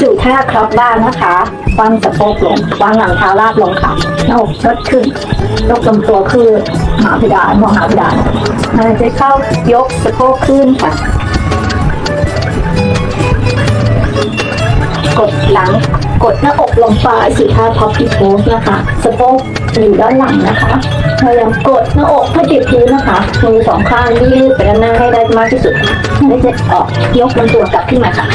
สู่ท่าครอบบ้านนะคะวางสะโพกลงวางหลังเท้าราบลงค่ะหน้าอกยดขึ้นยกลำตัวคือหาเพดานมองหาเพดานหายใจเข้ายกสะโพกขึ้นค่ะกดหลังกดหน้าอกลงไปสู่ท่าพับพิโพสนะคะสะโพกอยู่ด้านหลังนะคะพยายามกดหน้าอกให้ติดพื้นนะคะมือสองข้างยืดไปด้านหน้าให้ได้มากที่สุดให้เสร็จออกยกลำตัวกลับขึ้นมาค่ะ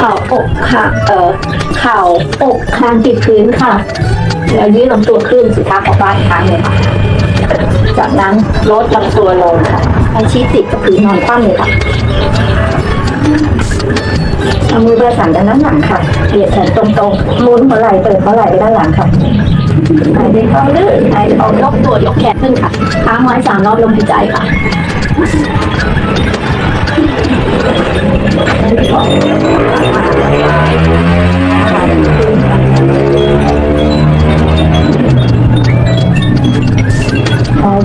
ข่าอกค่ะ เอ่อข่าอกคางติดพื้นค่ะ แล้วยืดลำตัวขึ้นสุดท้ายของบ้านครั้งหนึ่งค่ะจากนั้นลดลำตัวลงค่ะให้ชี้ติดกับพื้นนอนคว่ำเลยค่ะเอามือประสานกันด้านหลังค่ะเหยียดแขนตรงๆหมุนหัวไหล่เปิดหัวไหล่ไปด้านหลังค่ะหายใจเข้าลึกหายใจออกยกตัวยกแขนขึ้นค่ะค้างไว้สามรอบลมหายใจค่ะ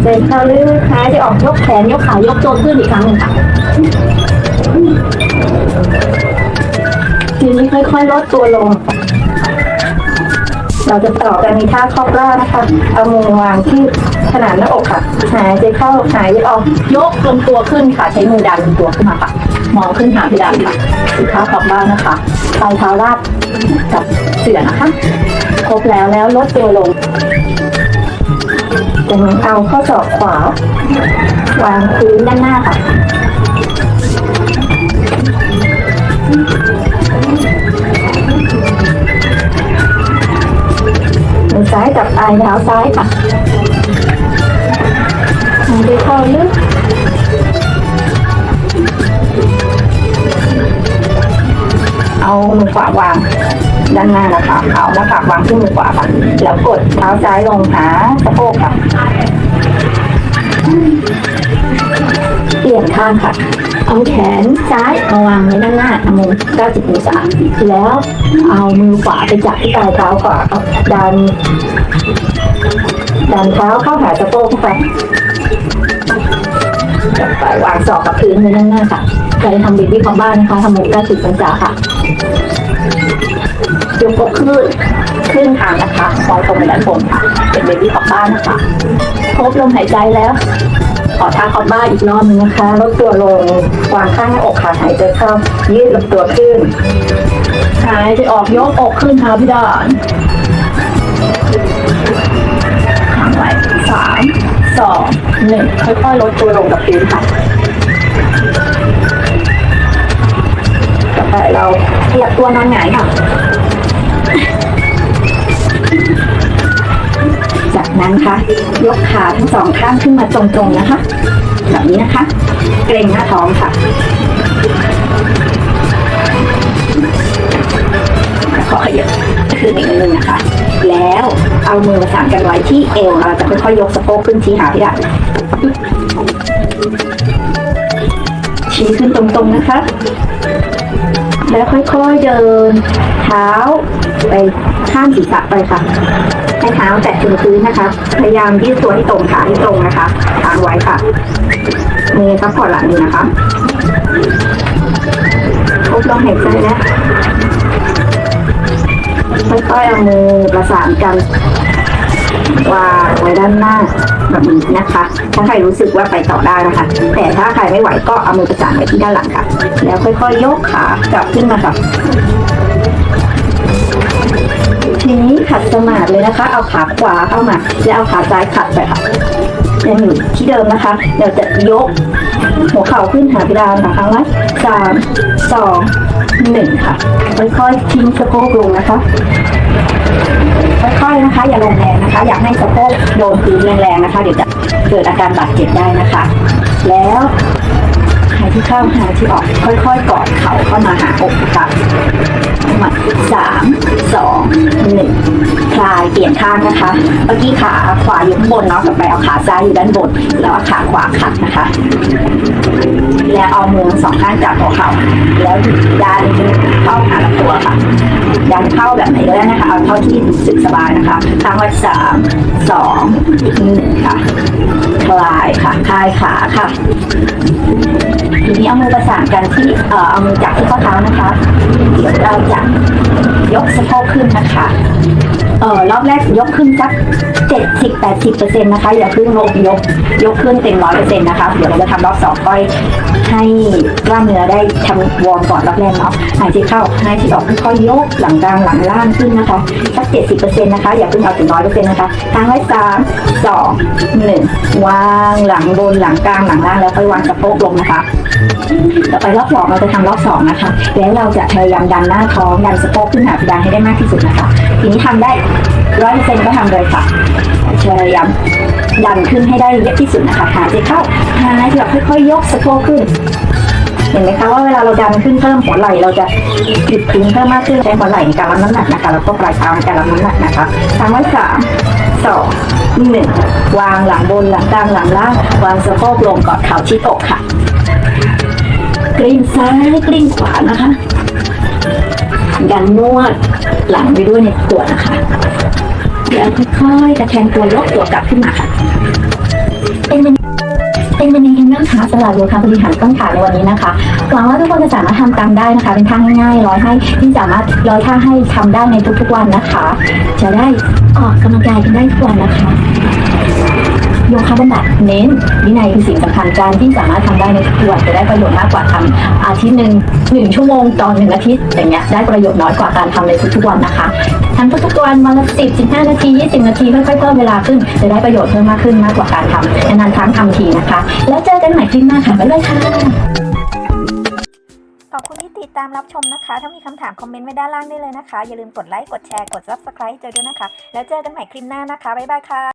ใจเข้าลึกหายใจออกยกแขนยกขายกตัวขึ้นอีกครั้งหนึ่งค่ะทีนี้ค่อยๆลดตัวลง เราจะต่อกันในท่าครอบร่างนะคะ เอามือวางที่ขนาดหน้าอกค่ะ หายใจเข้าหายใจออกยกลงตัวขึ้นค่ะ ใช้มือดันลำตัวขึ้นมาค่ะ มองขึ้นหาเพดานค่ะสุดท้าครอบร่างนะคะปลายเท้าราบกับเสื่อนะคะ ครบแล้วแล้วลดตัวลงจากนั้นเอาข้อศอกขวาวางพื้นด้านหน้าค่ะ จับปลายเท้าซ้ายค่ะหายใจเข้าลึกเอามือขวาวางด้านหน้านะคะเอาหน้าผากวางที่มือขวาค่ะแล้วกดเท้าซ้ายลงหาสะโพก ข้างค่ะ เอาแขนซ้ายมาวางไว้ด้านหน้าทำมือ90องศาแล้วเอามือขวาไปจับที่ปลายเท้าขวาเอาดันดันเท้าเข้าหาสะโพกเข้าไปไปวางศอกกับพื้นไว้ด้านหน้าค่ะใครทำเบบี้ของบ้านนะคะทำมือ90องศาค่ะยกอกขึ้นขึ้นทางนะคะมองตรงไปด้านบนค่ะ เป็นเบบี้ของบ้านนะคะ ครบลมหายใจแล้ว ขอท่าคอมบ้าอีกรอบนึงนะคะลดตัวลงวางข้างหน้าอกค่ะหายใจเข้า ยืดลำตัวขึ้น หายใจออกยกอกขึ้นค่ะพี่ดอนค้างไว้สามสองหนึ่งค่อยๆลดตัวลงกับพื้นค่ะต่อไปเราขยับตัวนอนหงายค่ะ นั้นค่ะยกขาทั้งสองข้างขึ้นมาตรงๆนะคะ แบบนี้นะคะ เกรงหน้าท้องค่ะขอขยับคืออีกนิดนึงนะคะ แล้วเอามือประสานกันไว้ที่เอวเราจะค่อยๆยกสะโพกขึ้นชี้หาพี่ดาชี้ขึ้นตรงๆนะคะ แล้วค่อยๆเดิน เท้าไป ข้างศีรษะไปค่ะให้เท้าแตะถึงพื้นนะคะ พยายามยืดตัวให้ตรงขาให้ตรงนะคะค้างไว้ค่ะมือซับพอร์ตหลังอยู่นะคะครบลมหายใจแล้วค่อยๆเอามือประสานกันวางไว้ด้านหน้าแบบนี้นะคะ ถ้าใครรู้สึกว่าไปต่อได้นะคะ แต่ถ้าใครไม่ไหวก็เอามือประสานไว้ที่ด้านหลังค่ะ แล้วค่อยๆยกขากลับขึ้นมาค่ะ ขัดสมาธิเลยนะคะ เอาขาขวาเข้ามา แล้วเอาขาซ้ายขัดไปค่ะยังอยู่ที่เดิมนะคะ เดี๋ยวจะยก หัวเข่าขึ้นหาเพดานค่ะครั้งละสามสองหนึ่งค่ะ ค่อยๆทิ้งสะโพกลงนะคะ ค่อยๆนะคะ อย่าลงแรงนะคะ อยากให้สะโพกโดนพื้นแรงๆนะคะ เดี๋ยวจะเกิดอาการบาดเจ็บได้นะคะ แล้วหายที่เข้าหายที่ออก ค่อยๆกอดเข่าเข้ามาหาอกค่ะ ข้างนะคะเมื่อกี้ขาขวาอยู่ข้างบนเนาะต่อไปเอาขาซ้ายอยู่ด้านบน แล้วเอาขาขวาขัดนะคะ แล้วเอามือสองข้างจับหัวเข่าแล้วดันเข้าหาลำตัวค่ะดันเข้าแบบไหนก็ได้นะคะ เอาเท่าที่รู้สึกสบายนะคะทางไว้สามสองหนึ่งค่ะคลายค่ะคลายขาค่ะทีนี้เอามือประสานกันที่เอ่อเอามือจับที่ข้อเท้านะคะ เดี๋ยวเราจะยกสะโพกขึ้นนะคะ เอ่อรอบแรกยกขึ้นสักเจ็ดสิบแปดสิบเปอร์เซ็นต์นะคะ อย่าเพิ่งลงยกยกขึ้นเต็มร้อยเปอร์เซ็นต์นะคะ เดี๋ยวเราจะทำรอบสองก้อยให้กล้ามเนื้อได้ทำวอร์มก่อนรอบแรกเนาะหายใจเข้าหายใจออกค่อยๆยกหลังกลางหลังล่างขึ้นนะคะสักเจ็ดสิบเปอร์เซ็นต์นะคะอย่าเพิ่งเอาถึงร้อยเปอร์เซ็นต์นะคะทางไว้สามสองหนึ่งวางหลังบนหลังกลางหลังล่างแล้วค่อยวางสะโพกลงนะคะต่อไปรอบสองเราจะทำรอบสองนะคะ แล้วเราจะพยายามดันหน้าท้องดันสะโพกขึ้นหาเพดานให้ได้มากที่สุดนะคะ ทีนี้ทำได้ร้อยเซ็นก็ทำเลยค่ะพยายามดันขึ้นให้ได้เยอะที่สุดนะคะหายใจเข้าหายใจออกค่อยๆยกสะโพกขึ้น เห็นไหมคะว่าเวลาเราดันขึ้นเพิ่มหัวไหล่เราจะหยุดทิ้งเพิ่มมากขึ้นใช้หัวไหล่ในการรับน้ำหนักนะคะแล้วก็ปลายเท้าในการรับน้ำหนักนะคะทำไว้สามสองหนึ่งวางหลังบนหลังกลางหลังล่างวางสะโพกลงกอดเข่าชิดอกค่ะกลิ้งซ้ายกลิ้งขวานะคะดันนวดหลังไปด้วยในตัวนะคะ แล้วค่อยๆตะแทงตัวยกตัวกลับขึ้นมาค่ะเป็นยังเป็นยังไงกันบ้างคะสำหรับโยคะบริหารต้นขาในวันนี้นะคะหวังว่าทุกคนจะสามารถทำตามได้นะคะ เป็นท่าง่ายๆร้อยให้ที่สามารถร้อยท่าให้ทำได้ในทุกๆวันนะคะ จะได้ออกกำลังกายกันได้ทุกวันนะคะ โยคะบำบัดเน้นวินัยคือสิ่งสำคัญการที่สามารถทำได้ในทุกวันจะได้ประโยชน์มากกว่าทำอาทิตย์หนึ่งหนึ่งชั่วโมงต่อหนึ่งอาทิตย์อย่างเงี้ยได้ประโยชน์น้อยกว่าการทำในทุกๆวันนะคะทำทุกๆวันวันละสิบสิบห้านาทียี่สิบนาทีค่อยๆเพิ่มเวลาขึ้นจะได้ประโยชน์เพิ่มมากขึ้นมากกว่าการทำนานๆครั้งทำทีนะคะ แล้วเจอกันใหม่คลิปหน้าค่ะบ๊ายบายค่ะขอบคุณที่ติดตามรับชมนะคะ ถ้ามีคำถามคอมเมนต์ไว้ด้านล่างได้เลยนะคะ อย่าลืมกดไลค์ กดแชร์ กด subscribe เจอด้วยนะคะ แล้วเจอกันใหม่คลิปหน้านะคะ บ๊ายบายค่ะ